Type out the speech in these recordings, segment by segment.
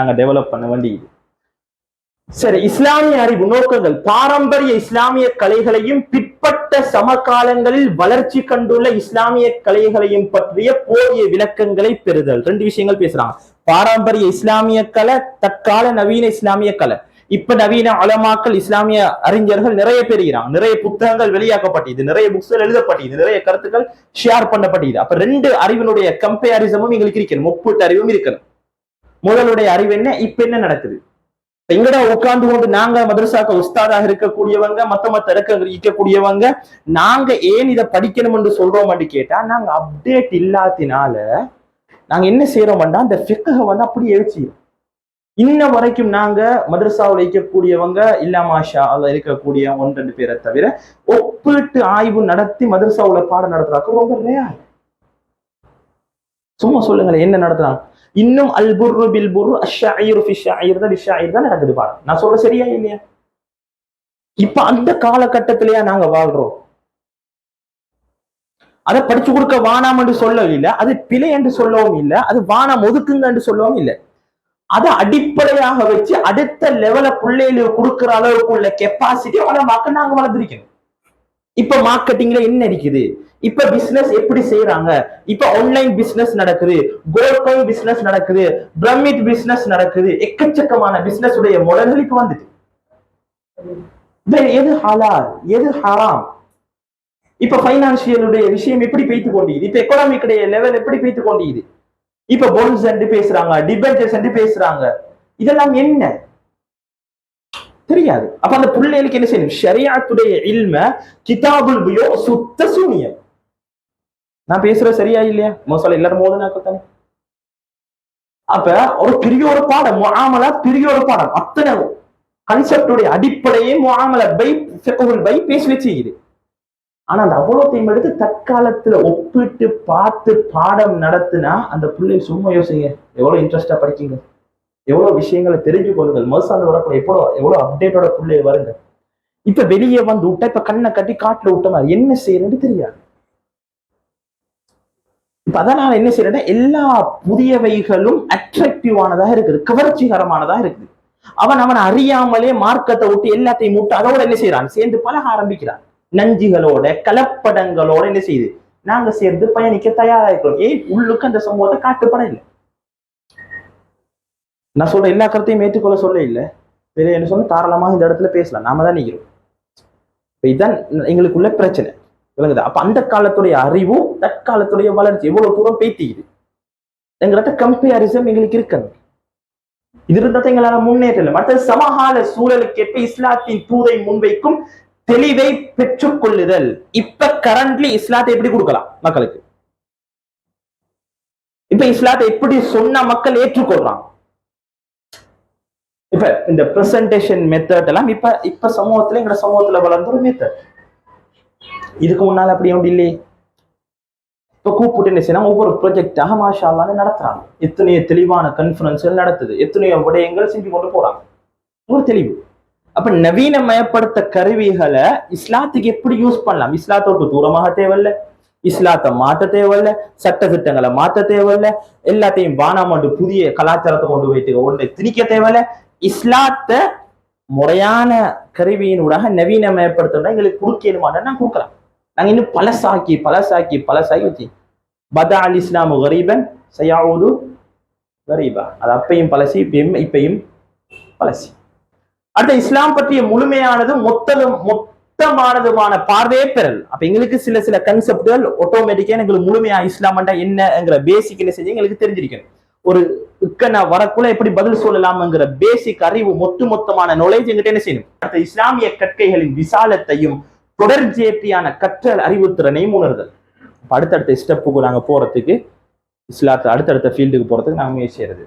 நாங்க டெவலப் பண்ண வேண்டியது சரி இஸ்லாமிய அறிவு நோக்கங்கள். பாரம்பரிய இஸ்லாமிய கலைகளையும் பிற்பட்ட சமகாலங்களில் வளர்ச்சி கண்டுள்ள இஸ்லாமிய கலைகளையும் பற்றிய போதிய விளக்கங்களை பெறுதல். ரெண்டு விஷயங்கள் பேசுறாங்க. பாரம்பரிய இஸ்லாமிய கலை தற்கால நவீன இஸ்லாமிய கலை. இப்ப நவீன அலமாக்கள் இஸ்லாமிய அறிஞர்கள் நிறைய பெறுகிறாங்க நிறைய புத்தகங்கள் வெளியாக்கப்பட்டது. நிறைய புக்ஸ்கள் எழுதப்பட்டது. நிறைய கருத்துக்கள் ஷேர் பண்ணப்பட்டது. அப்ப ரெண்டு அறிவினுடைய கம்பேரிசமும் எங்களுக்கு இருக்கணும். ஒப்பீட்டு அறிவும் இருக்கணும். முதலுடைய அறிவு என்ன? இப்ப என்ன நடக்குது? எங்கடா உட்கார்ந்து கொண்டு நாங்க மதரசாக்க உஸ்தாதாக இருக்கக்கூடியவங்க மத்த மத்த இறக்க இருக்கக்கூடியவங்க நாங்க ஏன் இதை படிக்கணும் என்று சொல்றோம் கேட்டா நாங்க அப்டேட் இல்லாதனால நாங்க என்ன செய்யறோம்னா அந்த ஃபிக்கக வந்து அப்படி எழுச்சிடும் இன்ன வரைக்கும் நாங்க மதரசாவில் இருக்கக்கூடியவங்க இல்லாமாஷா அதுல இருக்கக்கூடிய ஒன்று ரெண்டு பேரை தவிர ஒப்பீட்டு ஆய்வு நடத்தி மதரசாவில் பாடம் நடத்துறாங்க ரொம்ப ரேர் சும்மா சொல்லுங்களேன் என்ன நடத்துறாங்க? இன்னும் அல் புர்ரு பில் புர்ரு அஷாயிரு ஃபிஷாயிர் தான் விஷாயிர் தான் நடக்குது பாடம் நான் சொல்ற சரியா இல்லையா? இப்ப அந்த காலகட்டத்திலயா நாங்க வாழ்றோம்? அதை படிச்சு கொடுக்க வானாம் என்று சொல்லவும் இல்லை அது பிழை என்று சொல்லவும் இல்லை அது வானம் ஒதுக்குங்க என்று சொல்லவும் இல்லை. அதை அடிப்படையாக வச்சு அடுத்த லெவல பிள்ளைகளுக்கு கொடுக்குற அளவுக்கு உள்ள கெப்பாசிட்டி வளமாக்க நாங்க வளர்ந்துருக்கணும் இப்ப மார்க்கெட்டிங்ல என்ன இருக்குது இப்ப பிசினஸ் எப்படி செய்யறாங்க இப்ப ஆன்லைன் பிசினஸ் நடக்குது. கோல்ட் காயின் பிசினஸ் நடக்குது. பிரமிட் பிசினஸ் நடக்குது. எக்கச்சக்கமான பிசினஸ் உடைய முடல்கள் இப்ப வந்துட்டு. எது ஹலால் எது ஹராம் இப்ப பைனான்சியலுடைய விஷயம் எப்படி பேய்த்து கொண்டிருக்குது? இப்ப எக்கனாமிக்குடைய லெவல் எப்படி பேய்த்து கொண்டிருக்குது? இப்ப பொன்ஸ் என்று பேசுறாங்க டிபெஞ்சர்ஸ் என்று பேசுறாங்க. இதெல்லாம் என்ன? தெரியாது. அப்ப அந்த பிள்ளைகளுக்கு என்ன செய்யணும்? ஷரியாத்துடைய இல்ம கிதாபுல் பியோ சுத்த சூனியம். நான் பேசுறது சரியா இல்லையா? மோசல எல்லாரும் மோதனாக்கத்தானே அப்ப ஒரு பெரிய ஒரு பாடம் முகாமலா பெரிய ஒரு பாடம். அத்தனை கன்செப்டுடைய அடிப்படையே முகாமல பை ஃபிக்ஹுல் பை பேசி வச்சுக்குது ஆனா அந்த அவ்வளோத்தையும் எடுத்து தற்காலத்துல ஒப்பிட்டு பார்த்து பாடம் நடத்தினா அந்த பிள்ளை சும்மா யோசிங்க. எவ்வளவு இன்ட்ரெஸ்டா படிக்கீங்க? எவ்வளவு விஷயங்களை தெரிஞ்சு கொள்ளுங்கள். மோசால வரப்போ எவ்வளவு எவ்வளோ அப்டேட்டோட பிள்ளை வருங்க இப்ப வெளியே வந்து விட்டா இப்ப கண்ணை கட்டி காட்டுல விட்ட மாதிரி என்ன செய்யறேன்னு தெரியாது. இப்ப அதனால என்ன செய்யறேன்னா எல்லா புதியவைகளும் அட்ராக்டிவானதாக இருக்குது. கவர்ச்சிகரமானதாக இருக்குது. அவன் அவன் அறியாமலே மார்க்கத்தை விட்டு எல்லாத்தையும் விட்டு அதோட என்ன செய்யறான் சேர்ந்து பழக ஆரம்பிக்கிறான். நஞ்சுகளோட கலப்படங்களோட என்ன செய்யுது நாங்க சேர்ந்து பயணிக்க தயாரா இருக்கிறோம். ஏன் உள்ளுக்கு அந்த சமூகத்தை காட்டுப்பட இல்லை. நான் சொல்ற எல்லா கருத்தையும் ஏற்றுக்கொள்ள சொல்ல இல்லை. வேற என்ன சொன்ன? தாராளமாக இந்த இடத்துல பேசலாம். நாம தான் நிற்கிறோம் இப்ப இதுதான் எங்களுக்குள்ள பிரச்சனை. விளங்குது? அப்ப அந்த காலத்துடைய அறிவும் தற்காலத்துடைய வளர்ச்சி. எவ்வளவு தூரம் பேத்திக்குது? எங்கிறத கம்பேரிசம் எங்களுக்கு இருக்கணும். இது இருந்தால் எங்களால் எங்களால முன்னேற்றல மற்ற சமகால சூழலுக்கு ஏற்ப இஸ்லாத்தின் தூதை முன்வைக்கும் தெளிவை பெற்றுக்கொள்ளுதல். இப்ப கரண்ட்லி இஸ்லாத்தை எப்படி கொடுக்கலாம் மக்களுக்கு? இப்ப இஸ்லாத்தை எப்படி சொன்னா மக்கள் ஏற்றுக்கொள்றான் இப்ப இந்த பிரசன்டேஷன் மெத்தட் எல்லாம் இப்ப இப்ப சமூகத்துல எங்க சமூகத்துல வளர்ந்த ஒரு மெத்தட் இதுக்கு முன்னால அப்படி ஒன்று இல்லையே? இப்ப கூப்பிட்டு என்ன செய்யணும் ஒவ்வொரு ப்ராஜெக்டாக மாஷாலான்னு நடத்துறாங்க. எத்தனையோ தெளிவான கான்ஃபரன்ஸ்கள் நடத்துது. எத்தனையோ விடயங்கள் செஞ்சு கொண்டு போறாங்க. ஒரு தெளிவு. அப்ப நவீனமயப்படுத்த கருவிகளை இஸ்லாத்துக்கு எப்படி யூஸ் பண்ணலாம்? இஸ்லாத்தோட்டு தூரமாக தேவையில்ல. இஸ்லாத்தை மாத்த தேவையில்ல. சட்ட திட்டங்களை மாத்த தேவையில்ல. எல்லாத்தையும் வானாமண்டு புதிய கலாச்சாரத்தை கொண்டு போயிட்டு ஒன்றை திணிக்க தேவையில்ல. இஸ்லாத்தை முறையான கருவியினூடாக நவீனமயப்படுத்தணும் எங்களுக்கு கொடுக்கணுமாட்டா நான் கொடுக்கலாம். நாங்க இன்னும் பழசாக்கி பழசாக்கி பழசாக்கி வச்சு. பதா அல் இஸ்லாமு கரீபன் சயாவுது கரீபா. அது அப்பையும் பழசி இப்பயும் இப்பையும் பழசி. அடுத்த இஸ்லாம் பற்றிய முழுமையானதும் மொத்தலும் மொத்தமானதுமான பார்வையே பெறல். அப்ப எங்களுக்கு சில சில கன்செப்டுகள் ஆட்டோமேட்டிக்கா எங்களுக்கு முழுமையா இஸ்லாம்டா என்னங்கிற பேசிக் என்ன செஞ்சு எங்களுக்கு தெரிஞ்சிருக்கணும். ஒரு இக்கன வரக்குள்ள எப்படி பதில் சொல்லலாம்ங்கிற பேசிக் அறிவு ஒட்டு மொத்தமான நுழைஞ்சு எங்கிட்ட என்ன செய்யணும்? அடுத்த இஸ்லாமிய கற்கைகளின் விசாலத்தையும் தொடர்ச்சியான கற்றல் அறிவுத்திறனையும் உணர்தல். அடுத்தடுத்த ஸ்டெப்புக்கு நாங்க போறதுக்கு இஸ்லாத்து அடுத்தடுத்த ஃபீல்டுக்கு போறதுக்கு நாங்க முயற்சி செய்யறது.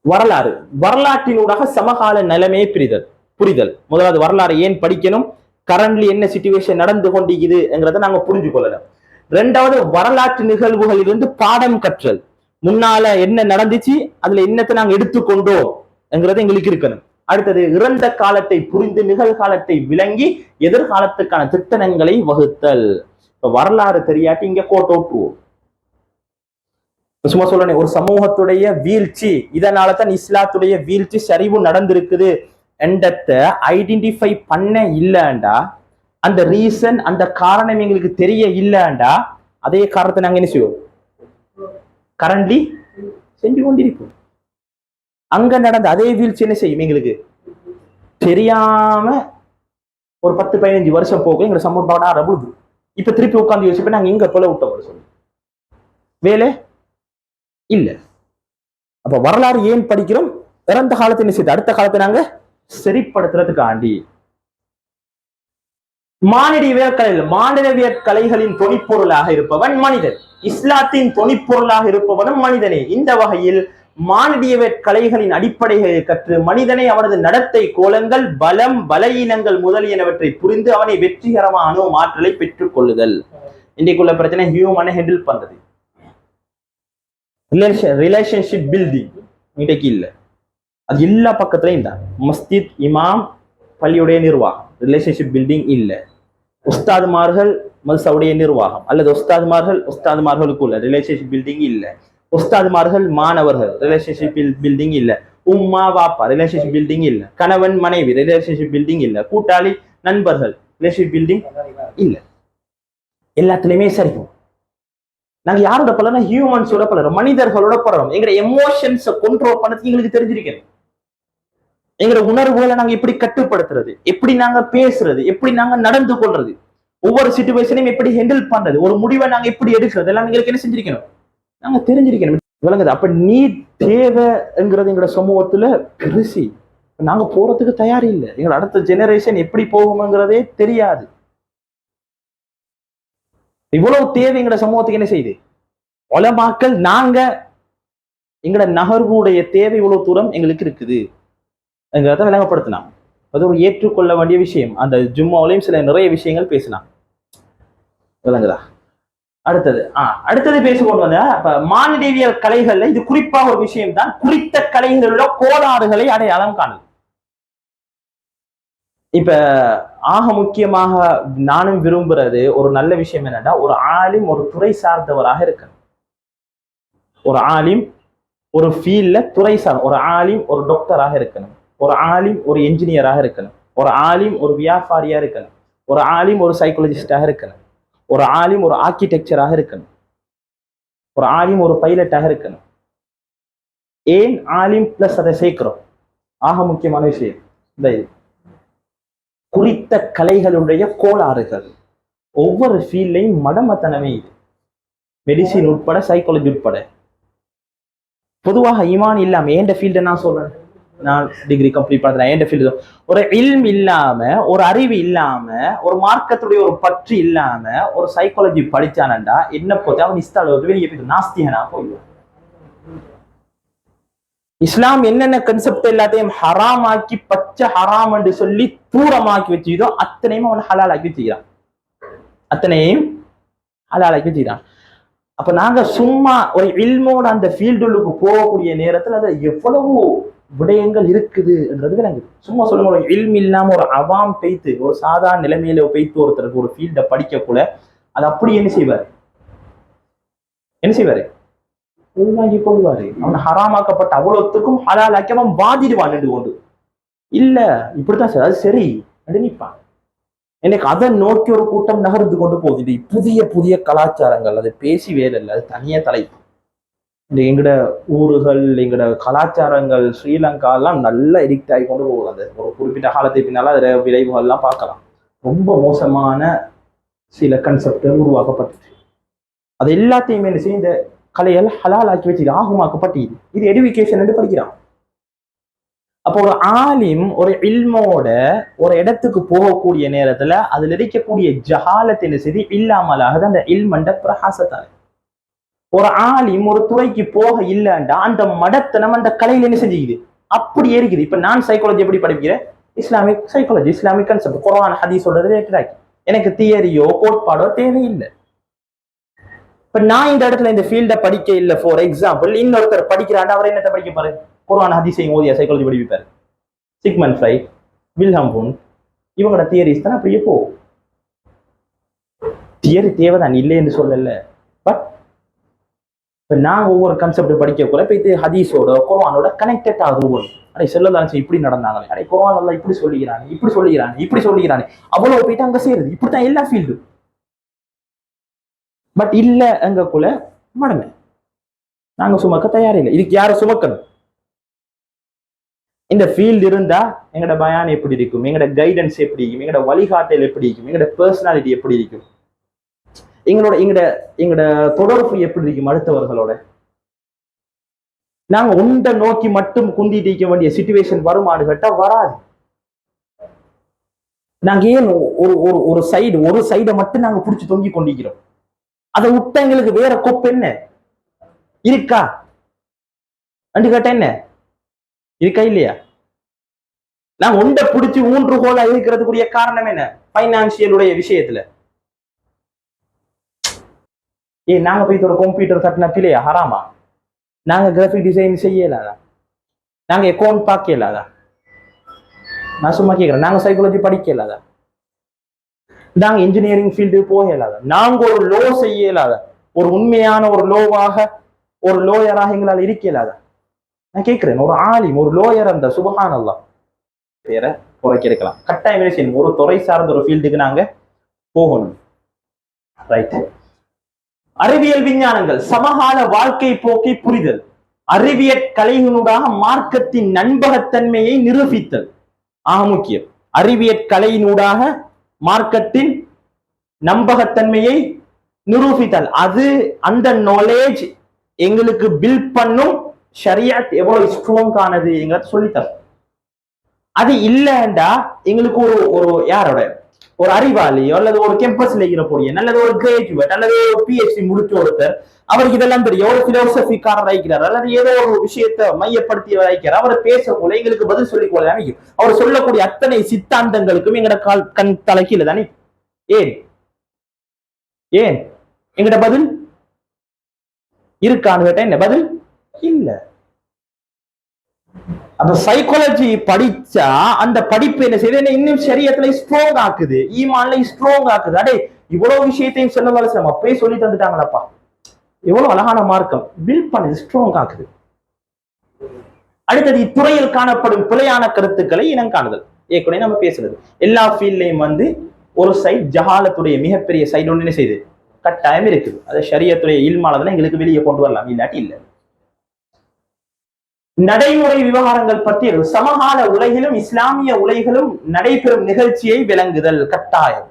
வரலாறு வரலாற்றினூடாக சமகால நிலைமையை புரிதல் புரிதல். முதலாவது வரலாறு ஏன் படிக்கணும்? கரண்ட்லி என்ன சுச்சுவேஷன் நடந்து கொண்டிருக்குதுங்கிறத நாங்க புரிஞ்சு கொள்ளலாம் ரெண்டாவது வரலாற்று நிகழ்வுகளிலிருந்து பாடம் கற்றல். முன்னால என்ன நடந்துச்சு? அதுல என்னத்தை நாங்க எடுத்துக்கொண்டோம்ங்கிறது எங்களுக்கு இருக்கணும். அடுத்தது இறந்த காலத்தை புரிந்து நிகழ்காலத்தை விளங்கி எதிர்காலத்துக்கான திட்டங்களை வகுத்தல். இப்ப வரலாறு தெரியாட்டி இங்க கோட்டை விட்டுருவோம் சும்மா சொல்றேன் ஒரு சமூகத்துடைய வீழ்ச்சி இதனால தான் இஸ்லாத்துடைய வீழ்ச்சி சரிவு நடந்திருக்குது என்றத்தை ஐடென்டிஃபை பண்ண இல்லைண்டா அந்த ரீசன் அந்த காரணம் எங்களுக்கு தெரிய இல்லைண்டா அதே காரணத்தை நாங்க என்ன செய்வோம்? கரண்ட்லி செஞ்சு கொண்டிருப்போம் அங்க நடந்த அதே வீழ்ச்சி என்ன செய்யும் எங்களுக்கு? தெரியாம ஒரு பத்து பதினஞ்சு வருஷம் போக எங்க சமூக பாடம் ரபுது இப்ப திருப்பி உட்காந்து யோசிப்பேன் நாங்க எங்க தொலை விட்டோம் சொல்லி. வேலை இல்ல. அப்ப வரலாறு ஏன் படிக்கிறோம்? இறந்த காலத்தை என்ன செய்யுது அடுத்த காலத்தை நாங்க சரிப்படுத்துறதுக்காண்டி. மானிடவியல் கலைகள் கலைகளின் தொனிப்பொருளாக இருப்பவன் மனிதன். இஸ்லாத்தின் தொனிப்பொருளாக இருப்பவனும் மனிதனே. இந்த வகையில் மானிடியவியல் கலைகளின் அடிப்படைகளை கற்று மனிதனை அவனது நடத்தை கோலங்கள் பலம் பலவீனங்கள் முதலியனவற்றை புரிந்து அவனை வெற்றிகரமான அணு ஆற்றலை பெற்றுக் கொள்ளுதல். இன்றைக்குள்ள பிரச்சனை ஹியூமனை ஹேண்டில் பண்றது. ரிலேஷன்ஷிப் பில்டிங் இன்றைக்கு இல்லை. அது எல்லா பக்கத்துலையும் தான். மஸ்ஜித் இமாம் பள்ளியுடைய நிர்வாகம். ரிலேஷன்ஷிப் பில்டிங் இல்ல. உஸ்தாதுமார்கள் மதுசவுடைய நிர்வாகம். அல்லது உஸ்தாதுமார்கள் உஸ்தாதுமார்களுக்குள்ள ரிலேஷன்ஷிப் பில்டிங் இல்ல. உஸ்தாதுமார்கள் மாணவர்கள் ரிலேஷன்ஷிப் பில்டிங் இல்ல. உம்மா வாப்பா ரிலேஷன்ஷிப் பில்டிங் இல்ல. கணவன் மனைவி ரிலேஷன்ஷிப் பில்டிங் இல்ல. கூட்டாளி நண்பர்கள் ரிலேஷன்ஷிப் பில்டிங் இல்ல. எல்லாத்துலயுமே சரிக்கும் நாங்க யாரோட பலனா? ஹியூமன்ஸோட பலரும் மனிதர்களோட பலரும் எங்க எமோஷன்ஸை கண்ட்ரோல் பண்ணது எங்களுக்கு தெரிஞ்சிருக்கேன் எங்களோட உணர்வுகளை நாங்க எப்படி கட்டுப்படுத்துறது? எப்படி நாங்க பேசுறது? எப்படி நாங்க நடந்து கொள்றது? ஒவ்வொரு சுச்சுவேஷனையும் எப்படி ஹேண்டில் பண்றது? ஒரு முடிவை நாங்க எப்படி எடுக்கிறது? எல்லாம் எங்களுக்கு என்ன செஞ்சிருக்கணும்? நாங்க தெரிஞ்சிருக்கணும். விளங்குது. அப்ப நீ தேவைங்கிறது எங்களோட சமூகத்துல பெருசி. நாங்க போறதுக்கு தயார் இல்லை. எங்களோட அடுத்த ஜெனரேஷன் எப்படி போகுங்கிறதே தெரியாது. இவ்வளவு தேவை எங்களோட சமூகத்துக்கு என்ன செய்யுது? உலமாக்கள் நாங்க எங்களோட நகர்வுடைய தேவை இவ்வளவு தூரம் எங்களுக்கு இருக்குது. எங்கிறத விளங்கப்படுத்தினான். அது ஒரு ஏற்றுக்கொள்ள வேண்டிய விஷயம். அந்த ஜும்மாவிலையும் சில நிறைய விஷயங்கள் பேசினான். விளங்குதா? அடுத்தது ஆ அடுத்தது பேசிக்கொண்டு வந்த இப்ப மானிடவியல் கலைகள்ல இது குறிப்பாக ஒரு விஷயம் தான் குறித்த கலைகளோட கோளாறுகளை அடையாளம் காணல். இப்ப ஆக முக்கியமாக நானும் விரும்புறது ஒரு நல்ல விஷயம் என்னன்னா ஒரு ஆலிம் ஒரு துறை சார்ந்தவராக இருக்கணும். ஒரு ஆலிம் ஒரு ஃபீல்ட்ல துறை சார் ஒரு ஆலிம் ஒரு டாக்டராக இருக்கணும். ஒரு ஆலிம் ஒரு என்ஜினியராக இருக்கணும் ஒரு ஆலிம் ஒரு வியாபாரியா இருக்கணும் ஒரு ஆலிம் ஒரு சைக்காலஜிஸ்டாக இருக்கணும் ஒரு ஆலிம் ஒரு ஆர்கிடெக்சராக இருக்கணும் ஒரு ஆலிம் ஒரு பைலட்டாக இருக்கணும் ஏன் ஆலிம் பிளஸ் அதை சேர்க்கிறோம்? ஆக முக்கியமான விஷயம் இந்த குறித்த கலைகளுடைய கோளாறுகள். ஒவ்வொரு ஃபீல்ட்லையும் மடமத்தனமே இது. மெடிசின் உட்பட சைக்காலஜி உட்பட. பொதுவாக ஈமான் இல்லாமல் ஏன் ஃபீல்டை நான் சொல்றேன்? நான் டிகிரி கம்ப்ளீட் பண்ணுறேன் ஏண்ட ஃபீல்டு ஒரு இல்ம் இல்லாம ஒரு அறிவு இல்லாம ஒரு மார்க்கத்துடைய ஒரு பற்று இல்லாம ஒரு சைக்காலஜி படித்தானண்டா என்ன போச்சு அவன் இஸ்தால வெளியே போய் நாஸ்திகனா போயிடுவான் இஸ்லாம் என்னென்ன கன்செப்ட் எல்லாத்தையும் ஹராம் ஆக்கி பச்சை ஹராம் என்று சொல்லி தூரமாக்கி வச்சுதோ அத்தனையும் அவன் ஹலால் ஆக்கி வச்சுக்கிறான். அத்தனையும் ஹலால் ஆக்கி வச்சுக்கிறான். அப்ப நாங்க சும்மா ஒரு இல்மோட அந்த ஃபீல்டுக்கு போகக்கூடிய நேரத்துல அதை எவ்வளவு விடயங்கள் இருக்குதுன்றது விளங்குது. சும்மா சொல்லுங்க ஒரு இல்ம் இல்லாம ஒரு அவாம் பெய்த்து ஒரு சாதாரண நிலைமையில பெய்த்து ஒருத்தருக்கு ஒரு ஃபீல்ட படிக்க கூட அது அப்படி என்ன செய்வார்? என்ன செய்வாரு? உள்வாங்கி கொள்வாரு. அவன் ஹராமாக்கப்பட்ட அவ்வளவுத்துக்கும் ஹலாலாக்கி அவன் வாதிடுவான் கொண்டு. இல்ல இப்படித்தான் சார் அது சரி அது நிற்பான். எனக்கு அதை நோக்கி ஒரு கூட்டம் நகர்ந்து கொண்டு போகுது. புதிய புதிய கலாச்சாரங்கள். அது பேசி வேலை இல்லை அது தனியா தலைப்பு. இந்த எங்கட ஊர்கள் எங்கட கலாச்சாரங்கள் ஸ்ரீலங்கா எல்லாம் நல்லா எடிக்ட் ஆகி கொண்டு போகுது. அந்த ஒரு குறிப்பிட்ட காலத்தை பின்னால அதுல விளைவுகள்லாம் பார்க்கலாம். ரொம்ப மோசமான சில கன்செப்ட் உருவாக்கப்பட்டுச்சு. அது எல்லாத்தையுமே என்ன செய்யும் இந்த கலையால் ஹலால் ஆக்கி வச்சு ஆகுமாக்கப்பட்டு இது எடுவிகேஷன் என்று படிக்கிறான். அப்போ ஒரு ஆலிம் ஒரு இல்மோட ஒரு இடத்துக்கு போகக்கூடிய நேரத்துல அதுல இருக்கக்கூடிய ஜஹாலத்தின் செய்தி? இல்லாமலாக அந்த இல்மண்ட பிரகாசத்தால. ஒரு ஆலிம் ஒரு துறைக்கு போக இல்லைண்டா அந்த மடத்தை நம்ம அந்த கலையில என்ன செஞ்சுக்குது? அப்படி இருக்குது இப்ப நான் சைக்காலஜி எப்படி படிக்கிறேன்? Islamic psychology Islamic concept Quran ஹதி சொல்றது எனக்கு தியரியோ கோட்பாடோ தேவையில்லை. இப்ப நான் இந்த இடத்துல இந்த ஃபீல்ட படிக்க இல்லை. ஃபார் எக்ஸாம்பிள் இன்னொருத்தர் படிக்கிறாண்டு அவர் என்னத்தை படிக்க பாரு குரான் செய்யும் ஓதியா சைக்காலஜி படிப்பாரு சிக்மன் ஃப்ரை வில்ஹம் புன் இவங்களோட தியரிஸ் தான் அப்படியே போ தியரி தேவைதான் இல்லை என்று சொல்லல. பட் இப்போ நாங்க ஒவ்வொரு கான்செப்ட் படிக்கக்குள்ள இப்போ இது ஹதீஸோட குர்ஆனோட கனெக்டட் ஆகுது ஒவ்வொரு. அடே செல்லதான் இப்படி நடந்தாங்களே. அடே குர்ஆன் அல்லாஹ் இப்படி சொல்லிக்கிறாங்க இப்படி சொல்லிக்கிறாங்க இப்படி சொல்லிக்கிறாங்க அவ்வளவு போயிட்டு அங்க செய்யறது இப்படித்தான் எல்லா ஃபீல்டும் பட் இல்ல எங்கக்குள்ள மடமை நாங்க சுமக்க தயாரில்லை இதுக்கு யாரை சுமக்கணும்? இந்த ஃபீல்டு இருந்தா எங்களோட பயான் எப்படி இருக்கும்? எங்களோட கைடன்ஸ் எப்படி இருக்கும்? எங்களோட வழிகாட்டல் எப்படி இருக்கும்? எங்களோட பர்சனாலிட்டி எப்படி இருக்கும்? எங்களோட எங்களோட எங்களோட தொடர்பு எப்படி இருக்கும் அடுத்தவர்களோட? நாங்க உண்டை நோக்கி மட்டும் குந்தி தீக்க வேண்டிய சுச்சுவேஷன் வருமானு கேட்டா வராது. நாங்க ஏன் ஒரு ஒரு ஒரு சைடு ஒரு சைடை மட்டும் நாங்க பிடிச்சி தொங்கி கொண்டிருக்கிறோம்? அதை விட்டா எங்களுக்கு வேற கொப்பு என்ன? இருக்கா? அண்டு கேட்டா என்ன? இருக்கா இல்லையா? நான் உண்டை பிடிச்சி ஊன்றுகோலா இருக்கிறதுக்குரிய காரணம் என்ன? பைனான்சியலுடைய விஷயத்துல. ஏ நாங்க போய் இதோட கம்ப்யூட்டர் கட்டின பிள்ளையா ஹராமா? நாங்க கிராஃபிக் டிசைன் செய்யலாதா? நாங்க அக்கௌண்ட் பார்க்கலாதா நான் சும்மா கேட்கிறேன் நாங்க சைக்காலஜி படிக்கலாதா? நாங்க இன்ஜினியரிங் ஃபீல்டு போகலாதா? நாங்க ஒரு லோ செய்யலாத? ஒரு உண்மையான ஒரு லோவாக ஒரு லோயராக எங்களால் இருக்கலாதா? நான் கேட்கிறேன் ஒரு ஆலிம் ஒரு லோயர் அந்த சுபஹான் பேரை குறைக்க இருக்கலாம் கட்டாயம் என்ன செய்யணும் ஒரு துறை சார்ந்த ஒரு ஃபீல்டுக்கு நாங்க போகணும். ரைட் அறிவியல் விஞ்ஞானங்கள் சமகால வாழ்க்கை போக்கை புரிதல் அறிவியற் கலையினூடாக மார்க்கத்தின் நண்பகத்தன்மையை நிரூபித்தல். ஆக முக்கியம். அறிவியற் கலையினூடாக மார்க்கத்தின் நம்பகத்தன்மையை நிரூபித்தல். அது அந்த நாலேஜ் எங்களுக்கு பில்ட் பண்ணும் ஷரியாத் எவ்வளவு ஸ்ட்ராங் ஆனது எங்களுக்கு சொல்லித்தரும். அது இல்லைண்டா எங்களுக்கு ஒரு ஒரு யாரோட? ஒரு அறிவாளியோ அல்லது ஒரு கேம்பஸ்ல இருக்கிறக்கூடிய நல்லது ஒரு கிராஜுவேட் அல்லது ஒரு பிஹெச்டி முடிச்ச ஒருத்தர் அவருக்கு இதெல்லாம் தெரியும். ஒரு பிலோசபிக்காரர் ஆயிக்கிறார் அல்லது ஏதோ ஒரு விஷயத்தை மையப்படுத்தி வைக்கிறார் அவர் பேசக்கூட எங்களுக்கு பதில் சொல்லிக் கொள்ள அமைக்கும் அவர் சொல்லக்கூடிய அத்தனை சித்தாந்தங்களுக்கும் எங்கட கால் கண் தலைக்கீழ தானே? ஏன்? ஏன்? எங்கட பதில்? இருக்கான்னு கேட்டா என்ன? பதில்? இல்ல. அப்ப சைக்காலஜி படிச்சா அந்த படிப்பு என்ன செய்யுது? என்ன இன்னும் சரியத்துல ஸ்ட்ராங் ஆக்குது. ஈமான்ல ஸ்ட்ராங் ஆக்குது. அடே இவ்வளவு விஷயத்தையும் சொல்ல வலசம் அப்பயே சொல்லி தந்துட்டாங்களப்பா. எவ்வளவு அழகான மார்க்கம் பில்ட் பண்ணது ஸ்ட்ராங் ஆக்குது. அடுத்தது இத்துறையில் காணப்படும் பிழையான கருத்துக்களை இனம் காணுதல். ஏற்கனவே நம்ம பேசுறது எல்லா ஃபீல்ட்லயும் வந்து ஒரு சைட் ஜஹாலத்துடைய மிகப்பெரிய சைடு ஒன்று என்ன செய்யுது? கட்டாயம் இருக்குது. அது ஷரியத்துடைய இல்மானதுல எங்களுக்கு வெளியே கொண்டு வரலாம். இல்லாட்டி இல்லை. நடைமுறை விவகாரங்கள் பற்றி சமகால உலகிலும் இஸ்லாமிய உலகிலும் நடைபெறும் நிகழ்ச்சியை விளங்குதல் கட்டாயம்.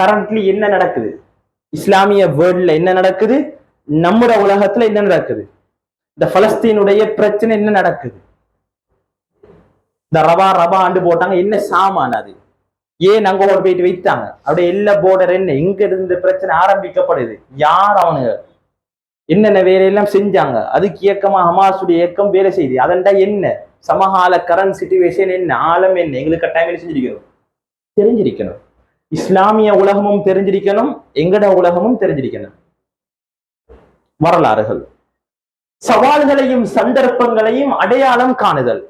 கரண்ட்லி என்ன நடக்குது? இஸ்லாமிய வேர்ல்ட்ல என்ன நடக்குது? நம்முடைய உலகத்துல என்ன நடக்குது? இந்த பலஸ்தீனுடைய பிரச்சனை என்ன நடக்குது? இந்த ரபா ரபா ஆண்டு போட்டாங்க. என்ன சாமான் அது? ஏன் அங்க போயிட்டு வைத்தாங்க? அப்படியே எல்லா போர்டர் என்ன? எங்க இருந்து பிரச்சனை ஆரம்பிக்கப்படுது. யார் அவனுங்க? என்னென்ன வேலையெல்லாம் செஞ்சாங்க? அதுக்கு இயக்கமா ஹமாஸுடைய இயக்கம் வேலை செய்யுது அதன்டா என்ன? சமகால கரண்ட் சிச்சுவேஷன் என்ன? ஆழம் என்ன? எங்களுக்கு கட்டாயம் செஞ்சிருக்கணும்? தெரிஞ்சிருக்கணும். இஸ்லாமிய உலகமும் தெரிஞ்சிருக்கணும். எங்கட உலகமும் தெரிஞ்சிருக்கணும். வரலாறுகள். சவால்களையும் சந்தர்ப்பங்களையும் அடையாளம் காணுதல்.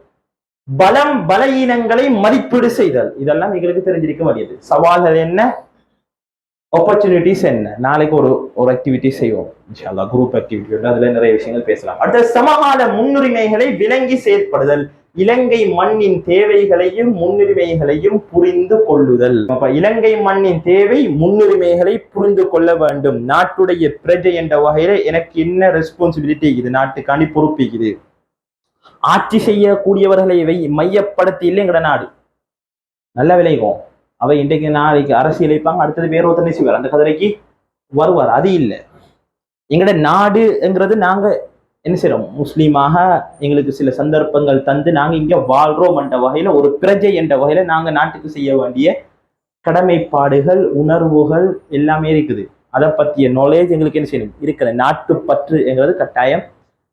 பலம் பலவீனங்களை மதிப்பீடு செய்தல். இதெல்லாம் எங்களுக்கு தெரிஞ்சிருக்க வேண்டியது. சவால்கள் என்ன? ஆப்பர்ச்சுனிட்டிஸ் என்ன? நாளைக்கு ஒரு ஒரு ஆக்டிவிட்டி செய்வோம். இன்ஷால்லா குரூப் ஆக்டிவிட்டி அதுல நிறைய விஷயங்கள் பேசலாம். அடுத்த சமகால முன்னுரிமைகளை விளங்கி செயற்படுதல். இலங்கை மண்ணின் தேவைகளையும் முன்னுரிமைகளையும் புரிந்து கொள்ளுதல். அப்ப இலங்கை மண்ணின் தேவை முன்னுரிமைகளை புரிந்து கொள்ள வேண்டும். நாட்டுடைய பிரஜை என்ற வகையில எனக்கு என்ன ரெஸ்பான்சிபிலிட்டி இது நாட்டுக்காண்டி பொறுப்பிக்குது ஆட்சி செய்யக்கூடியவர்களை வை மையப்படுத்தி இல்லைங்கிற நாடு. நல்ல விளைவோம் அவை இன்றைக்கு நாளைக்கு அரசியல் வைப்பாங்க அடுத்தது வேற ஒருத்தனை செய்வார்? அந்த கதிரைக்கு வருவார். அது இல்லை. எங்களோட நாடுங்கிறது நாங்க என்ன செய்யறோம் முஸ்லீமாக எங்களுக்கு சில சந்தர்ப்பங்கள் தந்து நாங்க இங்க வாழ்றோம் என்ற வகையில ஒரு பிரஜை என்ற வகையில நாங்க நாட்டுக்கு செய்ய வேண்டிய கடமைப்பாடுகள் உணர்வுகள் எல்லாமே இருக்குது. அதை பற்றிய நாலேஜ் எங்களுக்கு என்ன செய்யணும்? இருக்கிற நாட்டு பற்றுங்கிறது கட்டாயம்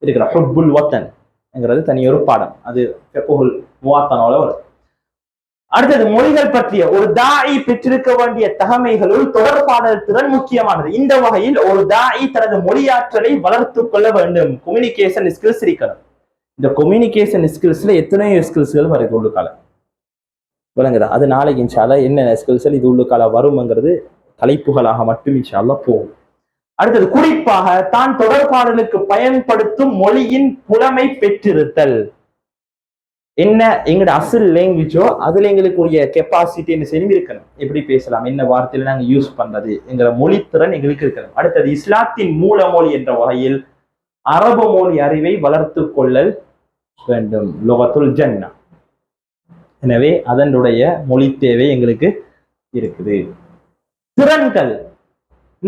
இருக்கிற. ஹுப்புல் வத்தன்ங்கிறது தனியொரு பாடம். அது பெப்புகுல் மூவாத்தனோட வரும். அடுத்தது மொழிகள் பற்றிய ஒரு தாயி பெற்றிருக்க வேண்டிய தகமைகளுள் தொடர்பாடல் திறன் முக்கியமானது. இந்த வகையில் ஒரு தாயி தனது மொழியாற்றலை வளர்த்து கொள்ள வேண்டும். கம்யூனிகேஷன் ஸ்கில்ஸ் இருக்கணும் இந்த கம்யூனிகேஷன் ஸ்கில்ஸ்ல எத்தனையோ ஸ்கில்ஸ்கள் வருது உள்ளுக்கால விளங்குதா? அது நாளைக்கு இன்ஷால என்னென்ன ஸ்கில்ஸ்கள் இது உள்ளுக்கால வரும்ங்கிறது தலைப்புகளாக மட்டும் இன்ஷால்லா போகும். அடுத்தது குறிப்பாக தான் தொடர்பாடலுக்கு பயன்படுத்தும் மொழியின் புலமை பெற்றிருத்தல். என்ன எங்களோட அசல் லாங்குவேஜோ அதுல எங்களுக்குரிய கெப்பாசிட்டி என்ன செய்யணும் இருக்கணும். எப்படி பேசலாம்? என்ன வார்த்தையில நாங்க யூஸ் பண்றது? என்கிற மொழித்திறன் எங்களுக்கு இருக்கணும். அடுத்தது இஸ்லாத்தின் மூல மொழி என்ற வகையில் அரபு மொழி அறிவை வளர்த்து கொள்ளல் வேண்டும். லோகத்துல் ஜன்னா. எனவே அதனுடைய மொழி தேவை எங்களுக்கு இருக்குது. திறன்கள்.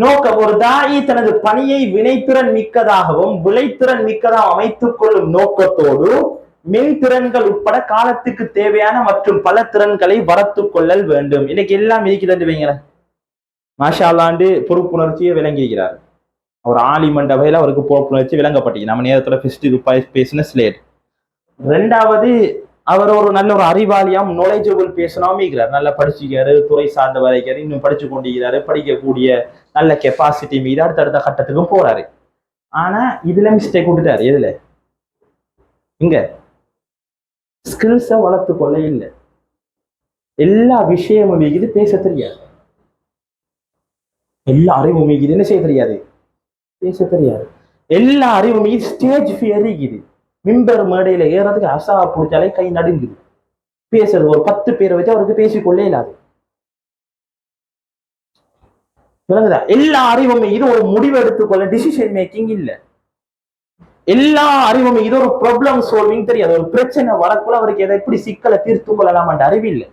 நோக்கம் ஒரு தாயி தனது பணியை வினைத்திறன் மிக்கதாகவும் விளைத்திறன் மிக்கதாக அமைத்துக் கொள்ளும் நோக்கத்தோடு மென்திறன்கள் உட்பட காலத்துக்கு தேவையான மற்றும் பல திறன்களை வளர்த்து கொள்ளல் வேண்டும். இன்னைக்கு எல்லாம் இருக்கிறது வைங்களேன். மாஷா அல்லாண்டு பொறுப்புணர்ச்சியை விளங்கியிருக்கிறார். அவர் ஆலிமண்ட வகையில் அவருக்கு பொறுப்புணர்ச்சி விளங்கப்பட்டீங்க நம்ம நேரத்தோட ஃபெஸ்ட் பேசின ஸ்லேட் ரெண்டாவது அவர் ஒரு நல்ல ஒரு அறிவாளியாம் நுழைஜபிள் பேசணும் இருக்கிறார். நல்லா படிச்சுக்கிறாரு துறை சார்ந்த வரைக்கிறார் இன்னும் படிச்சு கொண்டிருக்கிறாரு படிக்கக்கூடிய நல்ல கெப்பாசிட்டி மீது அடுத்தடுத்த கட்டத்துக்கும் போறாரு. ஆனா இதுல மிஸ்டேக் விட்டுட்டாரு. எதுல? இங்க. ஸ்கில்ஸை வளர்த்துக்கொள்ள இல்லை. எல்லா விஷயமும் இருக்குது பேச தெரியாது. எல்லா அறிவும் மிகுது என்ன செய்ய தெரியாது? பேச தெரியாது. எல்லா அறிவும் ஸ்டேஜ் ஃபியர் இருக்குது மிம்பர் மேடையில ஏறதுக்கு அசா பிடிச்சாலே கை நடுங்குது. பேசுறது ஒரு பத்து பேரை வச்சு அவருக்கு பேசிக்கொள்ளே இல்லாது விளங்குதா? எல்லா அறிவும் இது ஒரு முடிவு எடுத்துக்கொள்ள டிசிஷன் மேக்கிங் இல்லை. எல்லா அறிவும் இது ஒரு ப்ராப்ளம் சால்விங் தெரியாது. ஒரு பிரச்சனை வரக்குள்ள அவருக்கு எதை எப்படி சிக்கலை தீர்த்து கொள்ளலாம்ன்ற அறிவு இல்லை.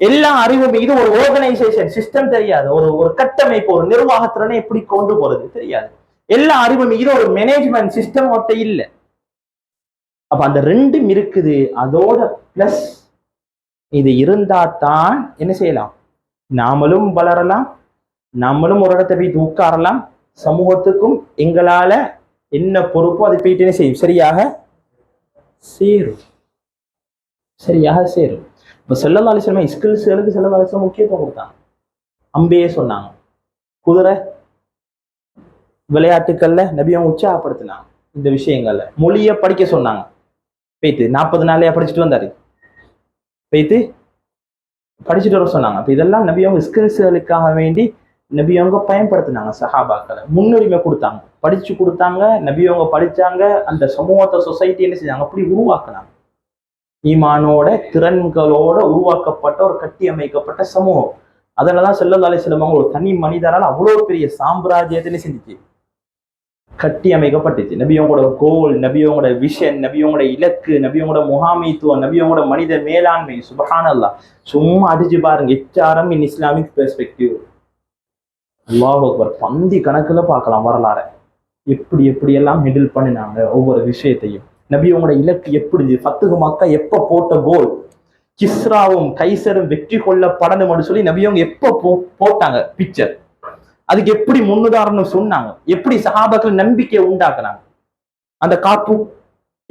எல்லா அறிவும் இது ஒரு ஆர்கனைசேஷன் சிஸ்டம் தெரியாது. ஒரு ஒரு கட்டமைப்பு ஒரு நிர்வாகத்திறனை எப்படி கொண்டு போறது தெரியாது. எல்லா அறிவும் இது ஒரு மேனேஜ்மெண்ட் சிஸ்டம் ஒட்ட இல்லை. அப்ப அந்த ரெண்டும் இருக்குது. அதோட பிளஸ் இது இருந்தா தான் என்ன செய்யலாம்? நாமளும் வளரலாம். நம்மளும் ஒரு இடத்தை போய் உட்காரலாம் சமூகத்துக்கும் எங்களால என்ன பொறுப்போ அதை போயிட்டு என்ன செய்யும். சரியாக? சேரும். சரியாக சேரும். இப்ப செல்லல்லா அலிஸ்லமா ஸ்கில்ஸ்களுக்கு செல்லல்லா அலிஸ்லாம் முக்கியத்துவம் கொடுத்தாங்க அம்பையே சொன்னாங்க. குதிரை விளையாட்டுக்கள்ல நபியம் உற்சாகப்படுத்தினாங்க. இந்த விஷயங்கள்ல மொழிய படிக்க சொன்னாங்க. போயிட்டு நாற்பது நாளையா படிச்சுட்டு வந்தாரு. போயிட்டு படிச்சுட்டு வர சொன்னாங்க. இப்ப இதெல்லாம் நபியம் ஸ்கில்ஸ்களுக்காக வேண்டி நபியவங்க பயன்படுத்தினாங்க சஹாபாக்களை. முன்னுரிமை கொடுத்தாங்க. படிச்சு கொடுத்தாங்க நபியவங்க படிச்சாங்க அந்த சமூகத்தை சொசைட்டி என்ன செஞ்சாங்க? அப்படி உருவாக்குனாங்க. ஈமானோட திறன்களோட உருவாக்கப்பட்ட ஒரு கட்டி அமைக்கப்பட்ட சமூகம் அதுலதான் செல்லந்தாலே அலிஸ்லமங்க ஒரு தனி மனிதரால் அவ்வளவு பெரிய சாம்ராஜ்யத்தினே செஞ்சிச்சு? கட்டி அமைக்கப்பட்டுச்சு நபியவங்களோட கோல் நபியவங்களோட விஷன் நபியவங்களோட இலக்கு நபியவங்களோட முகாமைத்துவம் நபியவங்களோட மனித மேலாண்மை சுபஹான் சும்மா அடிச்சு பாருங்க எச்ஆர்எம் இன் இஸ்லாமிக் பெர்ஸ்பெக்டிவ் அல்லாஹ் அக்பர் பந்தி கணக்குல பார்க்கலாம் வரலாற. எப்படி எப்படி எல்லாம் ஹெண்டில் பண்ணினாங்க ஒவ்வொரு விஷயத்தையும். நபியவங்களோட இலக்கு எப்படி இருந்துச்சு? பத்துக்கு மக்கா எப்ப போட்ட கோல் கிஸ்ராவும் கைசரும் வெற்றி கொள்ளப்படணும்னு சொல்லி நபியவங்க எப்போ போ போட்டாங்க பிக்சர் அதுக்கு எப்படி முன்னுதாரணம் சொன்னாங்க? எப்படி சஹாபாக்கள் நம்பிக்கையை உண்டாக்குனாங்க? அந்த காப்பு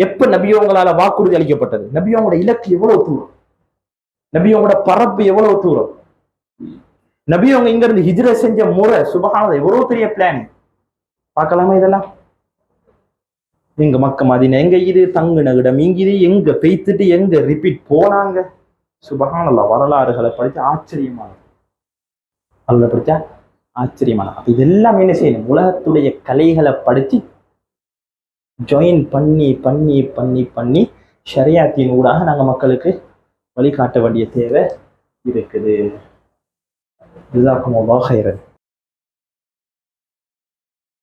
எப்ப நபியவங்களால வாக்குறுதி அளிக்கப்பட்டது? நபியவங்களோட இலக்கு எவ்வளவு தூரம்? நபியவங்களோட பரப்பு எவ்வளவு தூரம்? நபி அவங்க இங்க இருந்து ஹிஜ்ர செஞ்ச முறை சுபகானது எவ்வளவு பெரிய பிளான் பார்க்கலாமா இதெல்லாம்? எங்க மக்க மதின எங்க இது தங்குன இடம் இங்க இது எங்க பெய்த்துட்டு எங்க ரிப்பீட் போனாங்க? சுபகானல்லா வரலாறுகளை படிச்சு ஆச்சரியமானது. அதுல படிச்சா ஆச்சரியமான அப்ப இதெல்லாம் என்ன செய்யணும்? உலகத்துடைய கலைகளை படிச்சு ஜாயின் பண்ணி பண்ணி பண்ணி பண்ணி ஷரியாத்தின் ஊடாக நாங்க மக்களுக்கு வழிகாட்ட வேண்டிய தேவை இருக்குது. ஜிசாக்கும் அல்லாஹ் ஹைரன்